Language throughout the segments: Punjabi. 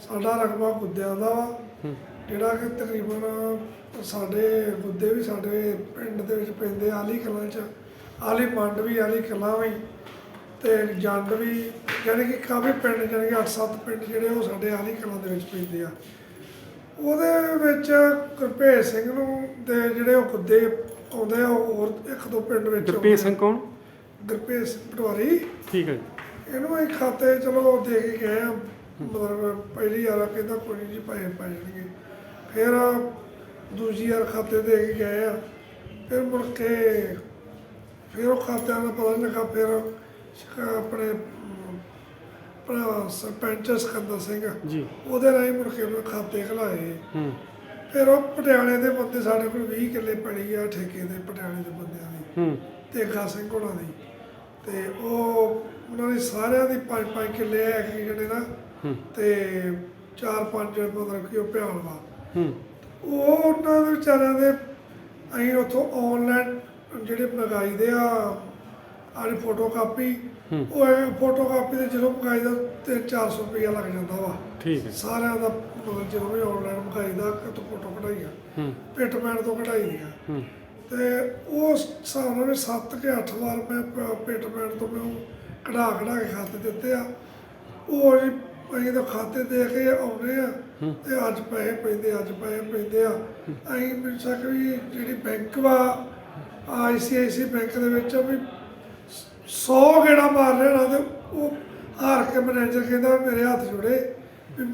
ਸਾਡਾ ਰਕਬਾ ਗੁੱਦਿਆਂ ਦਾ ਵਾ। ਜਿਹੜਾ ਕਿ ਤਕਰੀਬਨ ਸਾਡੇ ਗੁੱਦੇ ਵੀ ਸਾਡੇ ਪਿੰਡ ਦੇ ਵਿੱਚ ਪੈਂਦੇ ਆ, ਆਲੀ ਕਲਾਂ ਚ। ਆਲੀ ਮੰਡ ਵੀ ਆਲੀ ਕਲਾਂ ਵੀ। ਤੇ ਜੰਡ ਵੀ ਯਾਨੀ ਕਿ ਕਾਫੀ ਪਿੰਡ ਯਾਨੀ ਕਿ 8-7 ਪਿੰਡ ਜਿਹੜੇ ਉਹ ਸਾਡੇ ਆਲੀ ਕਲਾਂ ਦੇ ਵਿੱਚ ਪੈਂਦੇ ਆ। ਉਹਦੇ ਵਿੱਚ ਗੁਰਭੇਜ ਸਿੰਘ ਨੂੰ ਦੇ ਜਿਹੜੇ ਉਹ ਗੁੱਦੇ ਆਉਂਦੇ ਆ ਹੋਰ ਇੱਕ ਦੋ ਪਿੰਡ ਵਿੱਚ ਗੁਰਪ੍ਰੀਤ ਸਿੰਘ ਕੌਣ? ਸਿੰਘ ਪਟਵਾਰੀ। ਠੀਕ ਹੈ ਇਹਨੂੰ ਇੱਕ ਖਾਤੇ ਚਲੋ ਦੇ ਕੇ ਗਏ ਆ। ਮਤਲਬ ਪਹਿਲੀ ਵਾਰ ਕਹਿੰਦਾ ਕੋਈ ਨਹੀਂ ਜੀ ਪੈਸੇ ਪੈ ਜਾਣਗੇ। ਫਿਰ ਦੂਜੀ ਵਾਰ ਖਾਤੇ ਦੇ ਕੇ ਗਏ ਆ। ਫਿਰ ਮੁੜ ਕੇ ਫਿਰ ਉਹ ਖਾਤਿਆਂ ਦਾ ਪਤਾ ਲੱਗਾ ਫਿਰ ਆਪਣੇ ਆਪਣਾ ਸਰਪੰਚ ਸਿਕੰਦਰ ਸਿੰਘ ਜੀ। ਉਹਦੇ ਰਾਹੀਂ ਮੁੜ ਕੇ ਉਹਨੇ ਖਾਤੇ ਖਲਾਏ। ਹੂੰ। ਫਿਰ ਉਹ ਪਟਿਆਲੇ ਦੇ ਬੰਦੇ ਸਾਡੇ ਕੋਲ 20 ਕਿੱਲੇ ਪੜੀ ਆ ਠੇਕੇ ਦੇ ਪਟਿਆਲੇ ਦੇ ਬੰਦਿਆਂ ਦੀ। ਹੂੰ। ਤੇਗਾ ਸਿੰਘ ਹੋਣਾ ਦੀ। ਤੇ ਉਹ ਉਹਨਾਂ ਦੇ ਸਾਰਿਆਂ ਦੀ ਪੰਜ ਪੰਜ ਕਿੱਲੇ ਹੈਗੇ ਜਿਹੜੇ ਨਾ ਤੇ ਚਾਰ ਪੰਜ ਮਤਲਬ ਕਿ ਉਹ ਭਿਆਲ ਵਾ। ਹੂੰ। ਉਹ ਉਹਨਾਂ ਦੇ ਵਿਚਾਰਿਆਂ ਦੇ ਅਸੀਂ ਉੱਥੋਂ ਆਨਲਾਈਨ ਜਿਹੜੇ ਮੰਗਾਈਦੇ ਆ ਆੜੀ ਫੋਟੋ ਕਾਪੀ। ਉਹ ਫੋਟੋ ਕਾਪੀ ਦੇ ਜਦੋਂ ਮੰਗਾਈਦਾ ਤੇ 400 ਰੁਪਇਆ ਲੱਗ ਜਾਂਦਾ ਵਾ। ਠੀਕ ਹੈ। ਸਾਰਿਆਂ ਦਾ ਜਦੋਂ ਵੀ ਆਨਲਾਈਨ ਮੰਗਾਈਦਾ ਕਿਤੋਂ ਫੋਟੋ ਕਢਾਈਆਂ। ਹੂੰ। ਪਿਟਮੈਨ ਤੋਂ ਕਢਾਈ ਦੀਆਂ। ਤੇ ਉਸ ਹਿਸਾਬ ਨਾਲ ਵੀ 7 ਕਿ 8 ਵਾਰ ਮੈਂ ਪ- ਪਿਟਮੈਨ ਤੋਂ ਮੈਂ ਕਢਾ ਕਢਾ ਕੇ ਖਾਤੇ ਦਿੱਤੇ ਆ। ਉਹ ਅਸੀਂ ਤਾਂ ਖਾਤੇ ਦੇ ਕੇ ਆਉਨੇ ਆ ਤੇ ਅੱਜ ਪੈਸੇ ਪੈਂਦੇ ਅੱਜ ਪੈਸੇ ਪੈਂਦੇ ਆ। ਅਸੀਂ ਸਕ ਵੀ ਜਿਹੜੀ ਬੈਂਕ ਵਾ ਆਈਸੀਆਈਸੀ ਬੈਂਕ ਦੇ ਵਿੱਚ ਵੀ 100 ਗੇੜਾ ਮਾਰ ਲੈਣਾ ਤੇ ਉਹ ਹਾਰ ਕੇ ਮੈਨੇਜਰ ਕਹਿੰਦਾ ਮੇਰੇ ਹੱਥ ਜੁੜੇ ਵੀ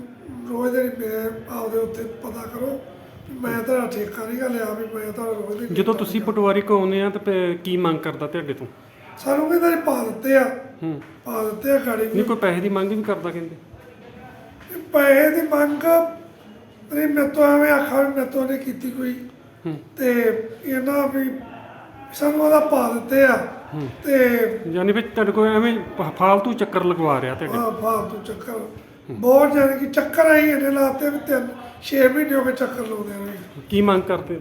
ਰੋਜ਼ ਦੇ ਮੈਂ ਆਪਦੇ ਉੱਤੇ ਪਤਾ ਕਰੋ ਮੈਂ ਤਾਂ ਠੇਕਾ ਨਹੀਂ ਗਾ ਲਿਆ ਵੀ ਮੈਂ ਤਾਂ ਰੋਜ਼ ਦੇ ਜਦੋਂ ਤੁਸੀਂ ਪਟਵਾਰੀ ਕੋ ਆਉਂਦੇ ਆ ਤਾਂ ਕੀ ਮੰਗ ਕਰਦਾ ਤੁਹਾਡੇ ਤੋਂ? ਸਾਨੂੰ ਕਹਿੰਦਾ ਪਾ ਦਿੱਤੇ ਆ। ਹੂੰ। ਪਾ ਦਿੱਤੇ ਆ ਗਾੜੀ। ਨਹੀਂ ਕੋਈ ਪੈਸੇ ਦੀ ਮੰਗ ਵੀ ਕਰਦਾ ਕਹਿੰਦੇ। ਪੈਸੇ ਦੀ ਮੰਗ ਤੋਂ ਐਵੇਂ ਆਖਾ ਵੀ ਮੇਰੇ ਤੋਂ ਨਹੀਂ ਕੀਤੀ ਕੋਈ। ਹੂੰ। ਤੇ ਇਹਨਾਂ ਵੀ ਸਾਨੂੰ ਉਹਦਾ ਪਾ ਦਿੱਤੇ ਆ। ਤੇ ਯਾਨੀ ਵੀ ਤੁਹਾਡੇ ਕੋਲ ਐਵੇਂ ਫ- ਫਾਲਤੂ ਚੱਕਰ ਲਗਵਾ ਰਿਹਾ ਤੁਹਾਡੇ। ਆ ਫਾਲਤੂ ਚੱਕਰ। ਬਹੁਤ ਜਾਨੀ ਕਿ ਚੱਕਰ ਆਈ ਇਹਨੇ ਲਾਤੇ ਵੀ ਤਿੰਨ 6 ਮਹੀਨੇ ਹੋ ਗਏ ਚੱਕਰ ਲਾਉਂਦੇ ਨੇ ਕੀ ਮੰਗ ਕਰਦੇ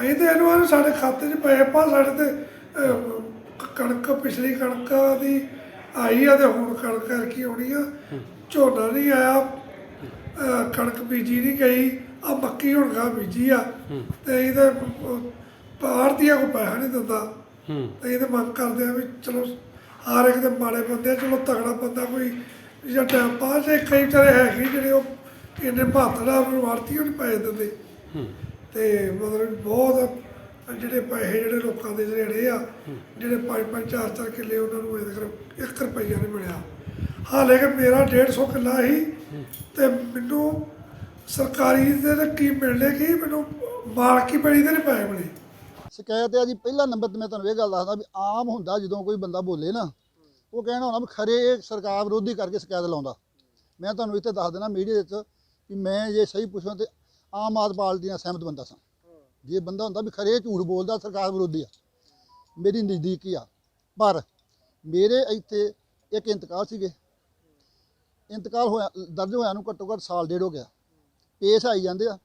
ਅਸੀਂ ਤੇ ਇਹਨੂੰ ਆਨੇ ਸਾਡੇ ਖਾਤੇ 'ਚ ਪੈਸੇ ਪਾ ਸਾਡੇ ਤੇ ਅਹ, ਕ- ਕਣਕ ਪਿਛਲੀ ਕਣਕ ਦੀ ਆਈ ਆ ਤੇ ਹੁਣ ਕਣਕ ਕਰਕੇ ਆਉਣੀ ਆ। ਝੋਨਾ ਨਹੀਂ ਆਇਆ। ਅਹ, ਕਣਕ ਬੀਜੀ ਨਹੀਂ ਗਈ। ਆ ਮੱਕੀ ਹੁਣ ਗਾ ਬੀਜੀ ਆ। ਤੇ ਇਹਦੇ ਭਾਰਤੀਆ ਕੋ ਪੈਸਾ ਨਹੀਂ ਦਿੰਦਾ। ਹੂੰ। ਤੇ ਇਹਦੇ ਮੰਗ ਕਰਦੇ ਆ ਵੀ ਚਲੋ ਹਰ ਇੱਕ ਦੇ ਮਾੜੇ ਬੰਦੇ ਆ, ਚਲੋ ਤਗੜਾ ਬੰਦਾ ਕੋਈ ਜਾਂ ਟਾਈਮ ਪਾਸ ਹੈ ਕਈ ਤਰ੍ਹਾਂ ਹੈਗੇ ਜਿਹੜੇ ਉਹ ਇਹਨੇ ਭਾਤੜਾ ਨੂੰ ਆਰਤੀ ਨਹੀਂ ਪਾਏ ਦਿੰਦੇ। ਤੇ ਮਤਲਬ ਬਹੁਤ ਜਿਹੜੇ ਪੈਸੇ ਜਿਹੜੇ ਲੋਕਾਂ ਦੇ ਜਿਹੜੇ ਆ, ਜਿਹੜੇ ਪੰਜ ਪੰਜ ਚਾਰ ਚਾਰ ਕਿੱਲੇ ਉਹਨਾਂ ਨੂੰ ਇਹਦੇ ਕਰ 1 ਰੁਪਈਆ ਨਹੀਂ ਮਿਲਿਆ। ਹਾਲੇ ਕਿ ਮੇਰਾ 150 ਕਿੱਲਾ ਸੀ ਤੇ ਮੈਨੂੰ ਸਰਕਾਰੀ ਦੇ ਤਾਂ ਕੀ ਮਿਲਣੇ, ਕੀ ਮੈਨੂੰ ਮਾਲਕੀ ਪੈਲੀ ਦੇ ਨਹੀਂ ਪੈਸੇ ਮਿਲੇ ਸ਼ਿਕਾਇਤ ਹੈ ਜੀ, ਪਹਿਲਾ ਨੰਬਰ ਤੇ ਮੈਂ ਤੁਹਾਨੂੰ ਇਹ ਗੱਲ ਦੱਸਦਾ ਵੀ ਆਮ ਹੁੰਦਾ ਜਦੋਂ ਕੋਈ ਬੰਦਾ ਬੋਲੇ ਨਾ, ਉਹ ਕਹਿਣਾ ਹੋਣਾ ਵੀ ਖਰੇ ਇਹ ਸਰਕਾਰ ਵਿਰੋਧੀ ਕਰਕੇ ਸ਼ਿਕਾਇਤ ਲਾਉਂਦਾ। ਮੈਂ ਤੁਹਾਨੂੰ ਇੱਥੇ ਦੱਸ ਦੇਣਾ ਮੀਡੀਆ ਵਿੱਚ ਵੀ ਮੈਂ ਜੇ ਸਹੀ ਪੁੱਛਾਂ ਤੇ ਆਮ ਆਦਮੀ ਪਾਰਟੀ ਨਾਲ ਸਹਿਮਤ ਬੰਦਾ ਸਾਂ। ਜੇ ਬੰਦਾ ਹੁੰਦਾ ਵੀ ਖਰੇ ਝੂਠ ਬੋਲਦਾ, ਸਰਕਾਰ ਵਿਰੋਧੀ ਆ। ਮੇਰੀ ਨਜ਼ਦੀਕੀ ਆ। ਪਰ ਮੇਰੇ ਇੱਥੇ ਇੱਕ ਇੰਤਕਾਲ ਸੀਗੇ। ਇੰਤਕਾਲ ਹੋਇਆ, ਦਰਜ ਹੋਇਆ ਨੂੰ ਘੱਟੋ ਘੱਟ ਸਾਲ ਡੇਢ ਹੋ ਗਿਆ। ਪੇਸ਼ ਆਈ ਜਾਂਦੇ ਆ।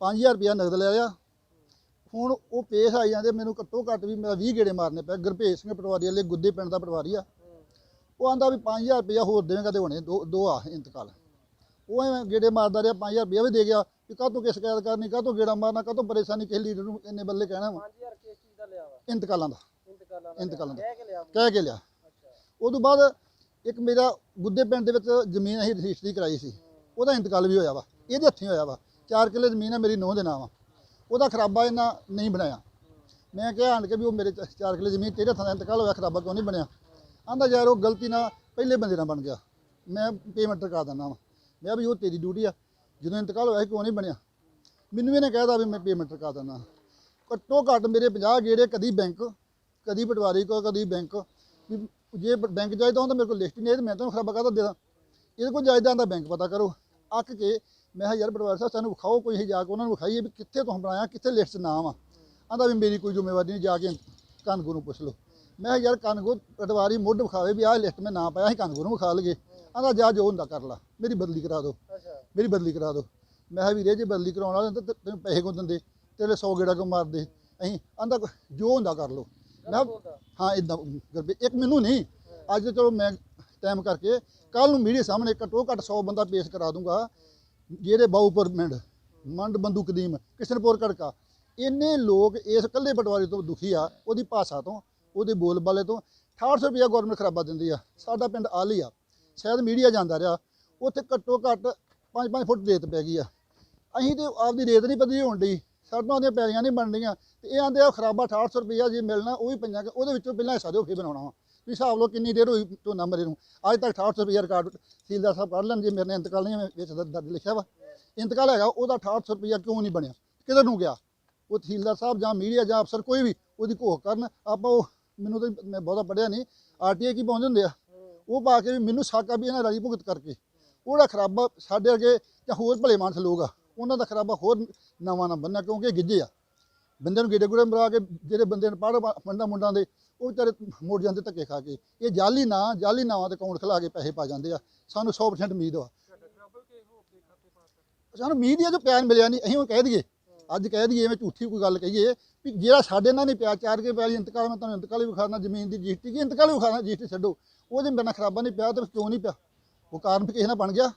5000 ਰੁਪਇਆ ਨਗਦ ਲੈ ਲਿਆ ਹੁਣ ਉਹ ਪੇਸ਼ ਆਈ ਜਾਂਦੇ, ਮੈਨੂੰ ਘੱਟੋ ਘੱਟ ਵੀ ਮੇਰਾ 20 ਗੇੜੇ ਮਾਰਨੇ ਪਏ। ਗੁਰਪੇਸ਼ ਸਿੰਘ ਪਟਵਾਰੀ ਵਾਲੇ, ਗੁੱਦੇ ਪਿੰਡ ਦਾ ਪਟਵਾਰੀ ਆ। ਉਹ ਆਂਦਾ ਵੀ 5000 ਰੁਪਇਆ ਹੋਰ ਦੇਵੇਂਗਾ ਤੇ ਹੋਣੇ, ਦੋ ਦੋ ਆ ਇੰਤਕਾਲ। ਉਹ ਐਵੇਂ ਗੇੜੇ ਮਾਰਦਾ ਰਿਹਾ 5000 ਰੁਪਇਆ ਵੀ ਦੇ ਗਿਆ। ਵੀ ਕਾਹਤੋਂ ਕਿਸ ਸ਼ਿਕਾਇਤ ਕਰਨੀ ਕਾਹਤੋਂ ਗੇੜਾ ਮਾਰਨਾ ਕਾਹਤੋਂ ਪਰੇਸ਼ਾਨੀ ਕਿਸੇ ਲੀਡਰ ਨੂੰ ਇੰਨੇ ਬੱਲੇ ਕਹਿਣਾ ਵਾ? 5000 ਕਿਸ ਚੀਜ਼ ਦਾ ਲਿਆ ਵਾ? ਇੰਤਕਾਲਾਂ ਦਾ। ਇੰਤਕਾਲਾਂ ਇੰਤਕਾਲਾਂ ਦਾ। ਕਹਿ ਕੇ ਲਿਆ ਵਾ। ਕਹਿ ਕੇ ਲਿਆ। ਅੱਛਾ। ਉਦੋਂ ਬਾਅਦ ਇੱਕ ਮੇਰਾ ਗੁੱਦੇ ਪਿੰਡ ਦੇ ਵਿੱਚ ਜ਼ਮੀਨ ਅਸੀਂ ਰਜਿਸਟਰੀ ਕਰਾਈ ਸੀ। ਉਹਦਾ ਇੰਤਕਾਲ ਵੀ ਹੋਇਆ ਵਾ। ਇਹਦੇ ਹੱਥੀਂ ਹੋਇਆ ਵਾ। 4 ਕਿੱਲੇ ਜ਼ਮੀਨ ਹੈ ਮੇਰੀ ਨੋਹ ਦੇ ਨਾਮ ਆ ਉਹਦਾ ਖਰਾਬਾ ਇਹਨਾਂ ਨਹੀਂ ਬਣਾਇਆ ਮੈਂ ਕਿਹਾ ਆਣ ਕੇ ਵੀ ਉਹ ਮੇਰੇ 4 ਕਿੱਲੇ ਜ਼ਮੀਨ ਤੇਰੇ ਹੱਥਾਂ ਦਾ ਇੰਤਕਾਲ ਹੋਇਆ ਖਰਾਬਾ ਕਿਉਂ ਨਹੀਂ ਬਣਿਆ? ਆਂਦਾ ਯਾਰ ਉਹ ਗਲਤੀ ਨਾਲ ਪਹਿਲੇ ਬੰਦੇ ਨਾਲ ਬਣ ਗਿਆ। ਮੈਂ ਪੇਮੈਂਟ ਕਰ ਦਿੰਦਾ ਵਾ। ਮੈਂ ਕਿਹਾ ਵੀ ਉਹ ਤੇਰੀ ਡਿਊਟੀ ਆ। ਜਦੋਂ ਇੰਤਕਾਲ ਹੋਇਆ ਸੀ, ਕਿਉਂ ਨਹੀਂ ਬਣਿਆ? ਮੈਨੂੰ ਵੀ ਇਹਨੇ ਕਹਿਦਾ ਵੀ ਮੈਂ ਪੇਮੈਂਟ ਕਰ ਦਿੰਦਾ। ਘੱਟੋ ਘੱਟ ਮੇਰੇ 50 ਗੇੜੇ ਕਦੀ ਬੈਂਕ ਕਦੀ ਪਟਵਾਰੀ ਕੋ ਕਦੀ ਬੈਂਕ ਵੀ ਜੇ ਬੈਂਕ ਜਾਇਦਾ ਹੁੰਦਾ, ਮੇਰੇ ਕੋਲ ਲਿਸਟ ਨਹੀਂ ਹੈ, ਤੇ ਮੈਂ ਤੁਹਾਨੂੰ ਖਰਾਬਾ ਕਾਹਦਾ ਦੇਦਾ ਇਹਦੇ ਕੋਲ ਜਾਇਦਾ ਹੁੰਦਾ ਬੈਂਕ ਪਤਾ ਕਰੋ। ਅੱਕ ਕੇ ਮੈਂ ਕਿਹਾ, ਯਾਰ ਪਟਵਾਰੀ ਸਾਹਿਬ, ਸਾਨੂੰ ਵਿਖਾਓ ਕੋਈ, ਅਸੀਂ ਜਾ ਕੇ ਉਹਨਾਂ ਨੂੰ ਵਿਖਾਈਏ ਵੀ ਕਿੱਥੇ ਤੁਸੀਂ ਬਣਾਇਆ, ਕਿੱਥੇ ਲਿਸਟ 'ਚ ਨਾਮ ਆ ਆਂਦਾ ਵੀ ਮੇਰੀ ਕੋਈ ਜ਼ਿੰਮੇਵਾਰੀ ਨਹੀਂ, ਜਾ ਕੇ ਕਾਨੂੰਗੋ ਨੂੰ ਪੁੱਛ ਲਓ। ਮੈਂ ਕਿਹਾ, ਯਾਰ ਕਾਨੂੰਗੋ ਪਟਵਾਰੀ ਮੁੱਢ ਵਿਖਾਵੇ ਵੀ ਆਹ ਲਿਸਟ ਮੈਂ ਨਾ ਪਾਇਆ ਸੀ ਕਾਨੂੰਗੋ ਨੂੰ ਵਿਖਾ ਲਗੇ ਆਂਦਾ ਜਾ ਜੋ ਹੁੰਦਾ ਕਰ ਲਾ ਮੇਰੀ ਬਦਲੀ ਕਰਾ ਦਿਓ ਅੱਛਾ। ਮੇਰੀ ਬਦਲੀ ਕਰਾ ਦਿਓ ਮੈਂ ਕਿਹਾ ਵੀਰੇ ਜੇ ਬਦਲੀ ਕਰਾਉਣ ਵਾਲੇ ਤਾਂ ਤੇ- ਤੈਨੂੰ ਪੈਸੇ ਕੋ ਦਿੰਦੇ? ਤੇਰੇ 100 ਗੇੜਾ ਕੋ ਮਾਰਦੇ? ਅਸੀਂ ਆਂਦਾ ਜੋ ਹੁੰਦਾ ਕਰ ਲਓ। ਮੈਂ ਕਿਹਾ, ਹਾਂ ਇਦਾਂ ਇੱਕ ਮੈਨੂੰ ਨਹੀਂ। ਅੱਜ ਚਲੋ ਮੈਂ ਟਾਈਮ ਕਰਕੇ ਕੱਲ ਨੂੰ ਮੀਡੀਆ ਸਾਹਮਣੇ ਘੱਟੋ ਘੱਟ 100 ਬੰਦਾ ਪੇਸ਼ ਕਰਾ ਦੂੰਗਾ। ਜਿਹੜੇ ਬਾਊਪੁਰ ਪਿੰਡ ਮੰਡ ਬੰਦੂ ਕਦੀਮ ਕਿਸ਼ਨਪੁਰ ਕੜਕਾ ਇੰਨੇ ਲੋਕ ਇਸ ਕੱਲੇ ਪਟਵਾਰੀ ਤੋਂ ਦੁਖੀ ਆ ਉਹਦੀ ਭਾਸ਼ਾ ਤੋਂ ਉਹਦੇ ਬੋਲ ਬਾਲੇ ਤੋਂ। 6800 ਰੁਪਇਆ ਗਵਰਨਮੈਂਟ ਖਰਾਬਾ ਦਿੰਦੀ ਆ। ਸਾਡਾ ਪਿੰਡ ਆਲੀ ਆ। ਸ਼ਾਇਦ ਮੀਡੀਆ ਜਾਂਦਾ ਰਿਹਾ, ਉੱਥੇ ਘੱਟੋ ਘੱਟ 5-5 ਫੁੱਟ ਰੇਤ ਪੈ ਗਈ ਆ। ਅਸੀਂ ਤੇ ਆਪਦੀ ਰੇਤ ਨਹੀਂ ਪੱਧਰੀ ਹੋਣ ਡਈ, ਸੜਕਾਂ ਦੀਆਂ ਪੈਲੀਆਂ ਨਹੀਂ ਬਣਦੀਆਂ ਤੇ ਇਹ ਆਂਦੇ ਆ ਖਰਾਬਾ 6800 ਰੁਪਇਆ ਜੇ ਮਿਲਣਾ, ਉਹ ਵੀ ਪੰਜਾਂ ਉਹਦੇ ਵਿੱਚੋਂ ਪਹਿਲਾਂ ਹਿੱਸਾ ਦਿਓ, ਫੇਰ ਬਣਾਉਣਾ ਵਾ। ਵੀ ਹਿਸਾਬ ਲਓ ਕਿੰਨੀ ਦੇਰ ਹੋਈ ਝੋਨਾ ਮਰੇ ਨੂੰ। ਅੱਜ ਤੱਕ 6800 ਰੁਪਇਆ ਰਿਕਾਰਡ ਤਹਿਸੀਲਦਾਰ ਸਾਹਿਬ ਕੱਢ ਲੈਣ ਜੇ ਮੇਰੇ ਨੇ ਇੰਤਕਾਲ ਨਹੀਂ ਮੈਂ ਵਿੱਚ ਦਰ- ਦਰਜ ਲਿਖਿਆ ਵਾ। ਇੰਤਕਾਲ ਹੈਗਾ, ਉਹਦਾ 6800 ਰੁਪਇਆ ਕਿਉਂ ਨਹੀਂ ਬਣਿਆ? ਕਿਧਰ ਨੂੰ ਗਿਆ? ਉਹ ਤਹਿਸੀਲਦਾਰ ਸਾਹਿਬ ਜਾਂ ਮੀਡੀਆ ਜਾਂ ਅਫਸਰ ਕੋਈ ਵੀ, ਉਹਦੀ ਘੋਖ ਕਰਨ। ਆਪਾਂ ਉਹ, ਮੈਨੂੰ ਤਾਂ ਮੈਂ ਬਹੁਤਾ ਪੜਿਆ ਨਹੀਂ। ਆਰਟੀਆਈ ਕੀ ਪਾਉਂਦੇ ਹੁੰਦੇ ਆ? ਉਹ ਪਾ ਕੇ ਵੀ ਮੈਨੂੰ ਸਾਕਾ ਵੀ ਇਹਨਾਂ ਰਾਜੀ ਭੁਗਤ ਕਰਕੇ। ਉਹਦਾ ਖਰਾਬਾ ਸਾਡੇ ਅੱਗੇ ਜਾਂ ਹੋਰ ਭਲੇ ਮਾਨਸ ਲੋਕ ਆ, ਉਹਨਾਂ ਦਾ ਖਰਾਬਾ ਹੋਰ ਨਵਾਂ ਨਾ ਬੰਨਾ ਕਿਉਂਕਿ ਇਹ ਗਿੱਜੇ ਆ। ਬੰਦੇ ਨੂੰ ਗੇੜੇ ਗੁੜੇ ਮਰਾ ਕੇ ਜਿਹੜੇ ਬੰਦੇ ਨੇ ਪੜ੍ਹ ਮੰਡਾ ਮੁੰਡਾਂ ਦੇ, ਉਹ ਵਿਚਾਰੇ ਮੁੜ ਜਾਂਦੇ ਧੱਕੇ ਖਾ ਕੇ। ਇਹ ਜਾਲੀ ਨਾ, ਜਾਲੀ ਨਾਵਾਂ ਤੇ ਅਕਾਊਂਟ ਖਿਲਾ ਕੇ ਪੈਸੇ ਪਾ ਜਾਂਦੇ ਆ। ਸਾਨੂੰ 100% ਉਮੀਦ ਵਾ ਸਾਨੂੰ ਉਮੀਦ ਹੀ ਆ ਜੋ ਪਿਆਰ ਮਿਲਿਆ ਨਹੀਂ, ਅਸੀਂ ਉਹ ਕਹਿ ਦਈਏ। ਅੱਜ ਕਹਿ ਦਈਏ ਐਵੇਂ ਝੂਠੀ ਕੋਈ ਗੱਲ ਕਹੀਏ ਵੀ ਜਿਹੜਾ ਸਾਡੇ ਨਾਲ ਨਹੀਂ ਪਿਆ, ਚਾਰ ਕੇ ਪਿਆਰੀ ਇੰਤਕਾਲ, ਮੈਂ ਤੁਹਾਨੂੰ ਇੰਤਕਾਲ ਵੀ ਵਿਖਾਣਾ ਜ਼ਮੀਨ ਦੀ ਰਜਿਸਟਰੀ ਕੀ ਇੰਤਕਾਲ ਵੀ ਵਿਖਾਣਾ ਰਜਿਸਟਰੀ ਛੱਡੋ। ਉਹਦੇ ਮੇਰੇ ਨਾਲ ਖਰਾਬਾ ਨਹੀਂ ਪਿਆ ਤੇ ਕਿਉਂ ਨਹੀਂ ਪਿਆ? ਉਹ ਕਾਰਨ ਵੀ ਕਿਸੇ ਨਾਲ ਬਣ ਗਿਆ?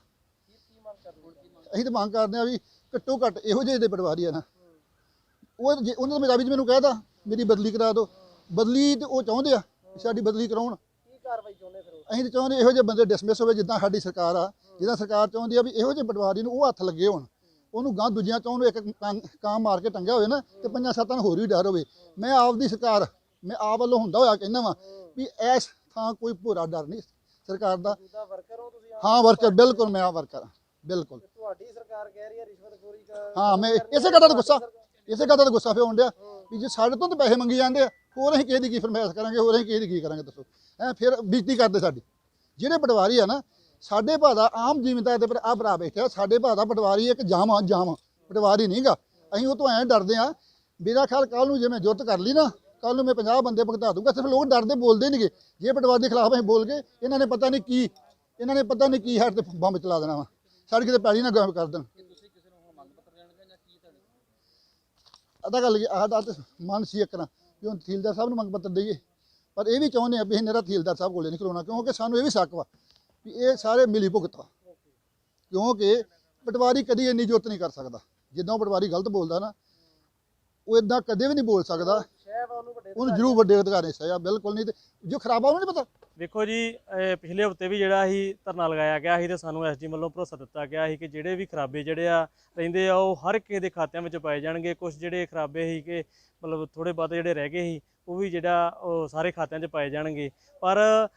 ਅਸੀਂ ਤਾਂ ਮੰਗ ਕਰਦੇ ਆ ਵੀ ਘੱਟੋ ਘੱਟ ਇਹੋ ਜਿਹੇ ਦੇ ਪਟਵਾਰੀ ਆ ਨਾ। ਉਹ ਜੇ ਉਹਨਾਂ ਨੇ ਮੇਰਾ ਵੀ ਮੈਨੂੰ ਕਹਿਤਾ ਮੇਰੀ ਬਦਲੀ ਕਰਾ ਦਿਓ। ਬਦਲੀ ਤੇ ਉਹ ਚਾਹੁੰਦੇ ਆ ਵੀ ਸਾਡੀ ਬਦਲੀ ਕਰਾਉਣ। ਅਸੀਂ ਤਾਂ ਚਾਹੁੰਦੇ ਇਹੋ ਜਿਹੇ ਬੰਦੇ ਡਿਸਮਿਸ ਹੋਵੇ ਜਿੱਦਾਂ ਸਾਡੀ ਸਰਕਾਰ ਆ। ਜਿੱਦਾਂ ਸਰਕਾਰ ਚਾਹੁੰਦੀ ਆ ਵੀ ਇਹੋ ਜਿਹੇ ਪਟਵਾਰੀ ਨੂੰ ਉਹ ਹੱਥ ਲੱਗੇ ਹੋਣ। ਉਹਨੂੰ ਗਾਂ ਦੂਜਿਆਂ ਤੋਂ ਇੱਕ ਕਾਂ- ਮਾਰ ਕੇ ਟੰਗਿਆ ਹੋਵੇ ਨਾ ਤੇ ਪੰਜਾਂ ਸੱਤਾਂ ਨੂੰ ਹੋਰ ਵੀ ਡਰ ਹੋਵੇ। ਮੈਂ ਆਪ ਦੀ ਸਰਕਾਰ, ਮੈਂ ਆਪ ਵੱਲੋਂ ਹੁੰਦਾ ਹੋਇਆ ਕਹਿੰਦਾ ਵਾਂ ਵੀ ਇਸ ਥਾਂ ਕੋਈ ਭੋਰਾ ਡਰ ਨਹੀਂ ਸਰਕਾਰ ਦਾ। ਵਰਕਰ ਹੋ ਤੁਸੀਂ ਆਪ? ਹਾਂ ਵਰਕਰ ਬਿਲਕੁਲ ਮੈਂ ਆ ਵਰਕਰ ਹਾਂ, ਬਿਲਕੁਲ। ਤੁਹਾਡੀ ਸਰਕਾਰ ਕਹਿ ਰਹੀ ਹੈ ਰਿਸ਼ਵਤਖੋਰੀ ਕਰ ਹਾਂ ਮੈਂ ਇਸੇ ਗੱਲ ਦਾ ਗੁੱਸਾ ਇਸੇ ਗੱਲ ਦਾ ਗੁੱਸਾ ਫੇ ਡਿਆ ਵੀ ਜੇ ਸਾਡੇ ਤੋਂ ਤਾਂ ਪੈਸੇ ਮੰਗੀ ਜਾਂਦੇ ਆ ਹੋਰ ਅਸੀਂ ਕਿਸੇ ਦੀ ਕੀ ਫਰਮਾਇਸ਼ ਕਰਾਂਗੇ ਹੋਰ ਅਸੀਂ ਕਿਸੇ ਦੀ ਕੀ ਕਰਾਂਗੇ ਦੱਸੋ। ਐ ਫਿਰ ਬੇਇੱਜ਼ਤੀ ਕਰਦੇ ਸਾਡੀ। ਜਿਹੜੇ ਪਟਵਾਰੀ ਆ ਨਾ ਸਾਡੇ ਭਾ ਦਾ ਆਮ ਜ਼ਿਮੀਂਦਾਰ ਦੇ ਪਰ ਆ ਭਰਾ ਬੈਠਿਆ ਸਾਡੇ ਭਾ ਦਾ ਪਟਵਾਰੀ ਇੱਕ ਜਾਮ ਜਾਮ ਪਟਵਾਰੀ ਨਹੀਂਗਾ ਅਸੀਂ ਉਹ ਤੋਂ ਐਂ ਡਰਦੇ ਆ ਮੇਰਾ ਖਿਆਲ ਕੱਲ ਨੂੰ ਜੇ ਮੈਂ ਜੁਰਤ ਕਰ ਲਈ ਨਾ ਕੱਲ ਨੂੰ ਮੈਂ 50 ਬੰਦੇ ਭੁਗਤਾ ਦੂੰਗਾ ਸਿਰਫ ਲੋਕ ਡਰਦੇ ਬੋਲਦੇ ਨਹੀਂਗੇ ਜੇ ਪਟਵਾਰੀ ਦੇ ਖਿਲਾਫ ਅਸੀਂ ਬੋਲ ਗਏ ਇਹਨਾਂ ਨੇ ਪਤਾ ਨਹੀਂ ਕੀ ਇਹਨਾਂ ਨੇ ਪਤਾ ਨਹੀਂ ਕੀ ਸਾਡੇ ਤੇ ਬੰਬ ਚਲਾ ਦੇਣਾ ਵਾ। ਸਾਡੇ ਕਿਤੇ ਪੈਲੀ ਨਾ ਗਾਇਬ ਕਰ ਦੇਣ। ਅਦਾ ਗੱਲ ਆਹ ਦਾ ਮਨ ਸੀ ਇੱਕ ਨਾ ਵੀ ਹੁਣ ਤਹਿਸੀਲਦਾਰ ਸਾਹਿਬ ਨੂੰ ਮੰਗ ਪੱਤਰ ਦਈਏ। ਪਰ ਇਹ ਵੀ ਚਾਹੁੰਦੇ ਆ ਵੀ ਇਹ ਮੇਰਾ ਤਹਿਸੀਲਦਾਰ ਸਾਹਿਬ ਕੋਲੇ ਨਹੀਂ ਖਲੋਣਾ ਕਿਉਂਕਿ ਸਾਨੂੰ ਇਹ ਵੀ ਸ਼ੱਕ ਵਾ ਵੀ ਇਹ ਸਾਰੇ ਮਿਲੀ ਭੁਗਤ ਵਾ। ਕਿਉਂਕਿ ਪਟਵਾਰੀ ਕਦੀ ਇੰਨੀ ਜੁਰਤ ਨਹੀਂ ਕਰ ਸਕਦਾ। ਜਿੱਦਾਂ ਪਟਵਾਰੀ ਗਲਤ ਬੋਲਦਾ ਨਾ ਉਹ ਇਦਾਂ ਕਦੇ ਵੀ ਨਹੀਂ ਬੋਲ ਸਕਦਾ। ਉਹਨੂੰ ਜ਼ਰੂਰ ਵੱਡੇ ਅਧਿਕਾਰੀ ਸਜ਼ਾ, ਬਿਲਕੁਲ ਨਹੀਂ ਤੇ ਜੋ ਖਰਾਬਾ ਉਹਨੂੰ ਨਹੀਂ ਪਤਾ। ਦੇਖੋ ਜੀ ਪਿਛਲੇ ਹਫ਼ਤੇ ਵੀ ਜਿਹੜਾ ਅਸੀਂ ਧਰਨਾ ਲਗਾਇਆ ਗਿਆ ਸੀ ਤੇ ਸਾਨੂੰ ਐਸਜੀ ਵੱਲੋਂ ਭਰੋਸਾ ਦਿੱਤਾ ਗਿਆ ਸੀ ਕਿ ਜਿਹੜੇ ਵੀ ਖਰਾਬੇ ਜਿਹੜੇ ਆ ਰਹਿੰਦੇ ਆ, ਉਹ ਹਰ ਕਿਸੇ ਦੇ ਖਾਤਿਆਂ ਵਿੱਚ ਪਾਏ ਜਾਣਗੇ। ਕੁਝ ਜਿਹੜੇ ਖਰਾਬੇ ਸੀ ਕਿ ਮਤਲਬ ਥੋੜੇ ਬਹੁਤ ਜਿਹੜੇ ਰਹਿ ਗਏ ਸੀ, ਉਹ ਵੀ ਜਿਹੜਾ ਉਹ ਸਾਰੇ ਖਾਤਿਆਂ 'ਚ ਪਾਏ ਜਾਣਗੇ। ਪਰ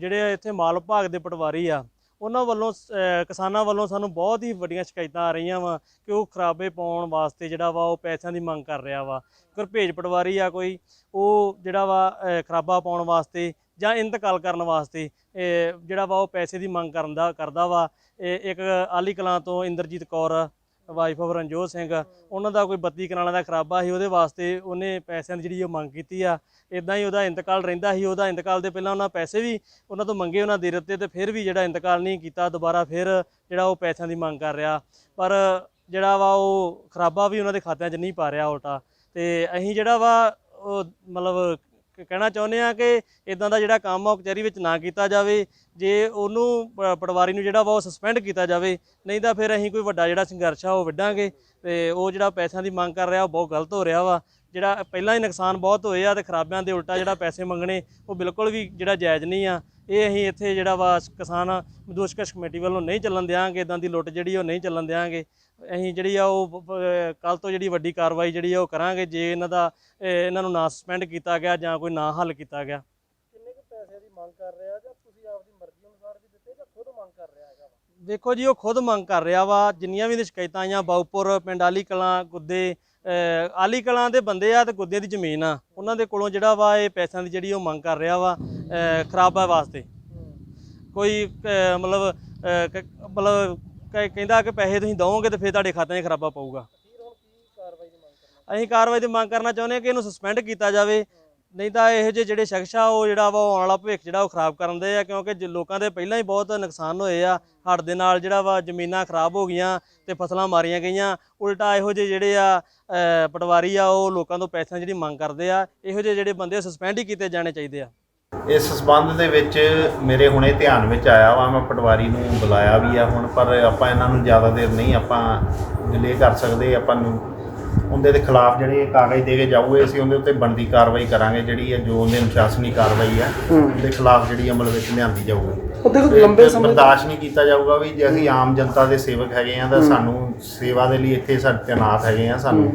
ਜਿਹੜੇ ਇੱਥੇ ਮਾਲ ਵਿਭਾਗ ਦੇ ਪਟਵਾਰੀ ਆ ਉਹਨਾਂ ਵੱਲੋਂ ਕਿਸਾਨਾਂ ਵੱਲੋਂ ਸਾਨੂੰ ਬਹੁਤ ਹੀ ਵੱਡੀਆਂ ਸ਼ਿਕਾਇਤਾਂ ਆ ਰਹੀਆਂ ਵਾ ਕਿ ਉਹ ਖਰਾਬੇ ਪਾਉਣ ਵਾਸਤੇ ਜਿਹੜਾ ਵਾ ਉਹ ਪੈਸਿਆਂ ਦੀ ਮੰਗ ਕਰ ਰਿਹਾ ਵਾ। ਗੁਰਭੇਜ ਪਟਵਾਰੀ ਆ ਕੋਈ, ਉਹ ਜਿਹੜਾ ਵਾ ਖਰਾਬਾ ਪਾਉਣ ਵਾਸਤੇ ਜਾਂ ਇੰਤਕਾਲ ਕਰਨ ਵਾਸਤੇ ਜਿਹੜਾ ਵਾ ਉਹ ਪੈਸੇ ਦੀ ਮੰਗ ਕਰਨ ਦਾ ਕਰਦਾ ਵਾ। ਇਹ ਇੱਕ ਆਲੀ ਕਲਾਂ ਤੋਂ ਇੰਦਰਜੀਤ ਕੌਰ ਵਾਈਫ ਆਫ ਰਣਜੋਤ ਸਿੰਘ, ਉਹਨਾਂ ਦਾ ਕੋਈ 32 ਕਨਾਲਾਂ ਦਾ ਖਰਾਬਾ ਸੀ, ਉਹਦੇ ਵਾਸਤੇ ਉਹਨੇ ਪੈਸਿਆਂ ਦੀ ਜਿਹੜੀ ਉਹ ਮੰਗ ਕੀਤੀ ਆ ਇਦਾਂ ਹੀ ਉਹਦਾ ਇੰਤਕਾਲ ਰਹਿੰਦਾ ਸੀ, ਉਹਦਾ ਇੰਤਕਾਲ ਦੇ ਪਹਿਲਾਂ ਉਹਨਾਂ ਪੈਸੇ ਵੀ ਉਹਨਾਂ ਤੋਂ ਮੰਗੇ ਉਹਨਾਂ ਦੇ ਦਿੱਤੇ ਤੇ ਫਿਰ ਵੀ ਜਿਹੜਾ ਇੰਤਕਾਲ ਨਹੀਂ ਕੀਤਾ, ਦੁਬਾਰਾ ਫਿਰ ਜਿਹੜਾ ਉਹ ਪੈਸਿਆਂ ਦੀ ਮੰਗ ਕਰ ਰਿਹਾ, ਪਰ ਜਿਹੜਾ ਵਾ ਉਹ ਖਰਾਬਾ ਵੀ ਉਹਨਾਂ ਦੇ ਖਾਤਿਆਂ 'ਚ ਨਹੀਂ ਪਾ ਰਿਹਾ ਉਲਟਾ, ਤੇ ਅਸੀਂ ਜਿਹੜਾ ਵਾ ਉਹ ਮਤਲਬ ਕਹਿਣਾ ਚਾਹੁੰਦੇ ਆ ਕਿ ਇਦਾਂ ਦਾ ਜਿਹੜਾ ਕੰਮ ਆ ਉਹ ਕਚਹਿਰੀ ਵਿੱਚ ਨਾ ਕੀਤਾ ਜਾਵੇ, ਜੇ ਉਹਨੂੰ ਪ- ਪਟਵਾਰੀ ਨੂੰ ਜਿਹੜਾ ਵਾ ਉਹ ਸਸਪੈਂਡ ਕੀਤਾ ਜਾਵੇ, ਨਹੀਂ ਤਾਂ ਫਿਰ ਅਸੀਂ ਕੋਈ ਵੱਡਾ ਜਿਹੜਾ ਸੰਘਰਸ਼ ਆ ਉਹ ਵਿੱਢਾਂਗੇ ਤੇ ਉਹ ਜਿਹੜਾ ਪੈਸਿਆਂ ਦੀ ਮੰਗ ਕਰ ਰਿਹਾ ਉਹ ਬਹੁਤ ਗਲਤ ਹੋ ਰਿਹਾ ਵਾ। ਜਿਹੜਾ ਪਹਿਲਾਂ ਹੀ ਨੁਕਸਾਨ ਬਹੁਤ ਹੋਏ ਆ ਤੇ ਖਰਾਬਿਆਂ ਦੇ ਉਲਟਾ ਜਿਹੜਾ ਪੈਸੇ ਮੰਗਣੇ, ਉਹ ਬਿਲਕੁਲ ਵੀ ਜਿਹੜਾ ਜਾਇਜ਼ ਨਹੀਂ ਆ। ਇਹ ਅਸੀਂ ਇੱਥੇ ਜਿਹੜਾ ਵਾ ਕਿਸਾਨ ਮਜ਼ਦੂਰ ਕਮੇਟੀ ਵੱਲੋਂ ਨਹੀਂ ਚੱਲਣ ਦਿਆਂਗੇ ਇਦਾਂ ਦੀ ਲੁੱਟ ਜਿਹੜੀ ਉਹ ਨਹੀਂ ਚੱਲਣ ਦਿਆਂਗੇ। ਅਸੀਂ ਜਿਹੜੀ ਆ ਉਹ ਕੱਲ ਤੋਂ ਜਿਹੜੀ ਵੱਡੀ ਕਾਰਵਾਈ ਜਿਹੜੀ ਆ ਉਹ ਕਰਾਂਗੇ ਜੇ ਇਹਨਾਂ ਦਾ ਇਹ ਇਹਨਾਂ ਨੂੰ ਨਾ ਸਸਪੈਂਡ ਕੀਤਾ ਗਿਆ ਜਾਂ ਕੋਈ ਨਾ ਹੱਲ ਕੀਤਾ ਗਿਆ। ਕਿੰਨੇ ਕੁ ਪੈਸੇ ਦੀ ਮੰਗ ਕਰ ਰਿਹਾ ਜਾਂ ਤੁਸੀਂ ਆਪਦੀ ਮਰਜ਼ੀ ਅਨੁਸਾਰ ਵੀ ਦਿੱਤੇ ਜਾਂ ਖੁਦ ਮੰਗ ਕਰ ਰਿਹਾ ਹੈਗਾ ਵਾ? ਵੇਖੋ ਜੀ ਉਹ ਖੁਦ ਮੰਗ ਕਰ ਰਿਹਾ ਵਾ। ਜਿੰਨੀਆਂ ਵੀ ਸ਼ਿਕਾਇਤਾਂ ਆਈਆਂ ਬਾਉਪੁਰ ਪਿੰਡ ਆਲੀ ਕਲਾਂ ਗੁੱਦੇ ਆਲੀ ਕਲਾਂ ਦੇ ਬੰਦੇ ਆ ਤੇ ਗੁੱਦੇ ਦੀ ਜ਼ਮੀਨ ਆ। ਉਹਨਾਂ ਦੇ ਕੋਲੋਂ ਜਿਹੜਾ ਵਾ ਇਹ ਪੈਸਿਆਂ ਦੀ ਜਿਹੜੀ ਉਹ ਮੰਗ ਕਰ ਰਿਹਾ ਵਾ ਖਰਾਬਾ ਵਾਸਤੇ। ਕੋਈ ਮਤਲਬ ਮਤਲਬ ਕ- ਕਹਿੰਦਾ ਕਿ ਪੈਸੇ ਤੁਸੀਂ ਦਵੋਗੇ ਤੇ ਫਿਰ ਤੁਹਾਡੇ ਖਾਤਿਆਂ 'ਚ ਖਰਾਬਾ ਪਊਗਾ। ਕਾਰਵਾਈ ਅਸੀਂ ਕਾਰਵਾਈ ਦੀ ਮੰਗ ਕਰਨਾ ਚਾਹੁੰਦੇ ਹਾਂ ਕਿ ਇਹਨੂੰ ਸਸਪੈਂਡ ਕੀਤਾ ਜਾਵੇ। ਨਹੀਂ ਤਾਂ ਇਹੋ ਜਿਹੇ ਜਿਹੜੇ ਸ਼ਖਸ ਆ ਉਹ ਜਿਹੜਾ ਵਾ, ਉਹ ਆਉਣ ਵਾਲਾ ਭਵਿੱਖ ਜਿਹੜਾ ਉਹ ਖਰਾਬ ਕਰਨ ਦੇ ਆ, ਕਿਉਂਕਿ ਜ- ਲੋਕਾਂ ਦੇ ਪਹਿਲਾਂ ਹੀ ਬਹੁਤ ਨੁਕਸਾਨ ਹੋਏ ਆ। ਹੜ੍ਹ ਦੇ ਨਾਲ ਜਿਹੜਾ ਵਾ, ਜ਼ਮੀਨਾਂ ਖਰਾਬ ਹੋ ਗਈਆਂ ਤੇ ਫਸਲਾਂ ਮਾਰੀਆਂ ਗਈਆਂ। ਉਲਟਾ ਇਹੋ ਜਿਹੇ ਜਿਹੜੇ ਆ, ਅਹ, ਪਟਵਾਰੀ ਆ, ਉਹ ਲੋਕਾਂ ਤੋਂ ਪੈਸਿਆਂ ਦੀ ਜਿਹੜੀ ਮੰਗ ਕਰਦੇ ਆ, ਇਹੋ ਜਿਹੇ ਜਿਹੜੇ ਬੰਦੇ ਸਸਪੈਂਡ ਹੀ ਕੀਤੇ ਜਾਣੇ ਚਾਹੀਦੇ ਆ। ਇਸ ਸਬੰਧ ਦੇ ਵਿੱਚ ਮੇਰੇ ਹੁਣੇ ਧਿਆਨ ਵਿੱਚ ਆਇਆ ਵਾ ਮੈਂ ਪਟਵਾਰੀ ਨੂੰ ਬੁਲਾਇਆ ਵੀ ਆ ਹੁਣ ਪਰ ਆਪਾਂ ਇਹਨਾਂ ਨੂੰ ਜ਼ਿਆਦਾ ਦੇਰ ਨਹੀਂ ਆਪਾਂ ਡਿਲੇ ਕਰ ਸਕਦੇ ਆਪਾਂ ਨੂੰ ਉਹਦੇ ਦੇ ਖਿਲਾਫ ਜਿਹੜੇ ਕਾਗਜ਼ ਦੇ ਕੇ ਜਾਊਗੇ ਅਸੀਂ ਉਹਦੇ ਉੱਤੇ ਬਣਦੀ ਕਾਰਵਾਈ ਕਰਾਂਗੇ ਜਿਹੜੀ ਹੈ ਜੋ ਉਹਦੇ ਅਨੁਸ਼ਾਸਨੀ ਕਾਰਵਾਈ ਹੈ। ਉਹਦੇ ਖਿਲਾਫ ਜਿਹੜੀ ਅਮਲ ਵਿੱਚ ਲਿਆਂਦੀ ਜਾਊਗੀ। ਉਹਦੇ ਕੋਲ ਤੇ ਲੰਬੇ ਸਮੇਂ ਬਰਦਾਸ਼ਤ ਨਹੀਂ ਕੀਤਾ ਜਾਊਗਾ ਵੀ ਜੇ ਅਸੀਂ ਆਮ ਜਨਤਾ ਦੇ ਸੇਵਕ ਹੈਗੇ ਆ ਤਾਂ ਸਾਨੂੰ ਸੇਵਾ ਦੇ ਲਈ ਇੱਥੇ ਸਾਡੇ ਤੈਨਾਤ ਹੈਗੇ ਆ ਸਾਨੂੰ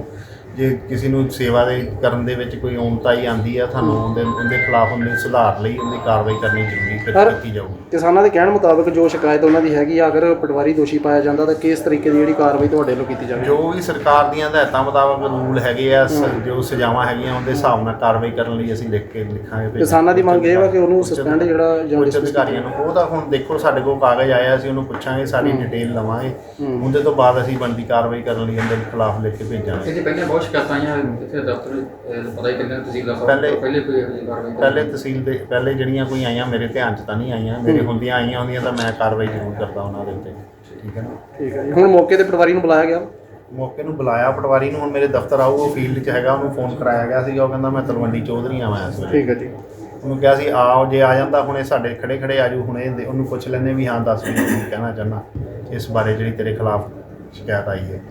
ਜੇ ਕਿਸੇ ਨੂੰ ਸੇਵਾ ਦੇ ਕਰਨ ਦੇ ਵਿੱਚ ਕੋਈ ਔਮਤਾਈ ਆਂਦੀ ਆ ਸਾਨੂੰ ਉਹਦੇ ਉਹਦੇ ਖਿਲਾਫ ਉਹਨੂੰ ਸੁਧਾਰ ਲਈ ਉਹਦੀ ਕਾਰਵਾਈ ਕਰਨੀ ਜ਼ਰੂਰੀ ਫਿਰ ਕੀਤੀ ਜਾਊਗੀ। ਕਿਸਾਨਾਂ ਦੇ ਕਹਿਣ ਮੁਤਾਬਕ ਜੋ ਸ਼ਿਕਾਇਤ ਉਹਨਾਂ ਦੀ ਹੈਗੀ ਆ ਅਗਰ ਪਟਵਾਰੀ ਦੋਸ਼ੀ ਪਾਇਆ ਜਾਂਦਾ ਤਾਂ ਕਿਸ ਤਰੀਕੇ ਦੀ ਜਿਹੜੀ ਕਾਰਵਾਈ ਤੁਹਾਡੇ ਵੱਲੋਂ ਕੀਤੀ ਜਾਵੇ ਜੋ ਵੀ ਸਰਕਾਰ ਦੀਆਂ ਹਦਾਇਤਾਂ ਮੁਤਾਬਕ ਰੂਲ ਹੈਗੇ ਆ ਸ- ਜੋ ਸਜ਼ਾਵਾਂ ਹੈਗੀਆਂ ਉਹਦੇ ਹਿਸਾਬ ਨਾਲ ਕਾਰਵਾਈ ਕਰਨ ਲਈ ਅਸੀਂ ਲਿਖ ਕੇ ਲਿਖਾਂਗੇ ਭੇਜਾਂਗੇ। ਕਿਸਾਨਾਂ ਦੀ ਮੰਗ ਇਹ ਵਾ ਕਿ ਉਹਨੂੰ suspend ਜਿਹੜਾ ਜਾਂ ਉੱਚ dismiss ਅਧਿਕਾਰੀਆਂ ਨੂੰ ਉਹ ਤਾਂ ਹੁਣ ਦੇਖੋ ਸਾਡੇ ਕੋਲ ਕਾਗਜ਼ ਆਇਆ ਅਸੀਂ ਉਹਨੂੰ ਪੁੱਛਾਂਗੇ ਸਾਰੀ ਡਿਟੇਲ ਲਵਾਂਗੇ। ਉਹਦੇ ਤੋਂ ਬਾਅਦ ਅਸੀਂ ਬਣਦੀ ਕਾਰਵਾਈ ਕਰਨ ਲਈ ਉਹਦੇ ਖਿਲਾਫ ਲਿਖ ਕੇ ਭੇਜਾਂਗੇ। ਇਹਦੇ ਪਹਿਲਾਂ ਬਹੁਤ ਸ਼ਿਕਾਇਤਾਂ ਆਈਆਂ ਇੱਥੇ ਦਫ਼ਤਰ ਅਹ, ਪਤਾ ਹੀ ਪਹਿਲਾਂ ਤਹਿਸੀਲਦਾਰ ਸਾਹਿਬ ਪਹਿਲੇ- ਤੋਂ ਪਹਿਲੇ ਕੋਈ ਇਹੋ ਜਿਹੀ ਕਾਰਵਾਈ? ਪਹਿਲੇ ਤਹਿਸੀਲ ਦੇ ਪਹਿਲੇ ਜਿਹੜੀਆਂ ਕੋਈ ਆਈਆਂ ਮੇਰੇ ਧਿਆਨ 'ਚ ਤਾਂ ਨਹੀਂ ਆਈਆਂ। ਮੇਰੇ ਹੁੰਦੀਆਂ ਆਈਆਂ ਹੁੰਦੀਆਂ ਤਾਂ ਮੈਂ ਕਾਰਵਾਈ ਜ਼ਰੂਰ ਕਰਦਾ ਉਹਨਾਂ ਦੇ ਉੱਤੇ। ਠੀਕ ਹੈ ਨਾ? ਠੀਕ ਹੈ ਜੀ। ਹੁਣ ਮੌਕੇ ਤੇ ਪਟਵਾਰੀ ਨੂੰ ਬੁਲਾਇਆ ਗਿਆ? ਮੌਕੇ ਨੂੰ ਬੁਲਾਇਆ ਪਟਵਾਰੀ ਨੂੰ ਹੁਣ ਮੇਰੇ ਦਫ਼ਤਰ ਆਊ ਉਹ ਫੀਲਡ 'ਚ ਹੈਗਾ ਉਹਨੂੰ ਫੋਨ ਕਰਾਇਆ ਗਿਆ ਸੀਗਾ ਉਹ ਕਹਿੰਦਾ ਮੈਂ ਤਲਵੰਡੀ ਚੌਧਰੀ ਆਵਾਂ ਇਸ ਵੇਲੇ। ਠੀਕ ਹੈ ਜੀ। ਉਹਨੂੰ ਕਿਹਾ ਸੀ ਆਓ ਜੇ ਆ ਜਾਂਦਾ ਹੁਣੇ ਸਾਡੇ ਖੜੇ ਖੜੇ ਆਜੂ ਹੁਣੇ ਦੇ- ਉਹਨੂੰ ਪੁੱਛ ਲੈਂਦੇ ਵੀ ਹਾਂ ਦੱਸ ਵੀ ਕੀ ਕਹਿਣਾ ਚਾਹੁੰਦਾ? ਇਸ ਬਾਰੇ ਜਿਹੜੀ ਤੇਰੇ ਖਿਲਾਫ ਸ਼ਿਕਾਇਤ ਆਈ ਹੈ।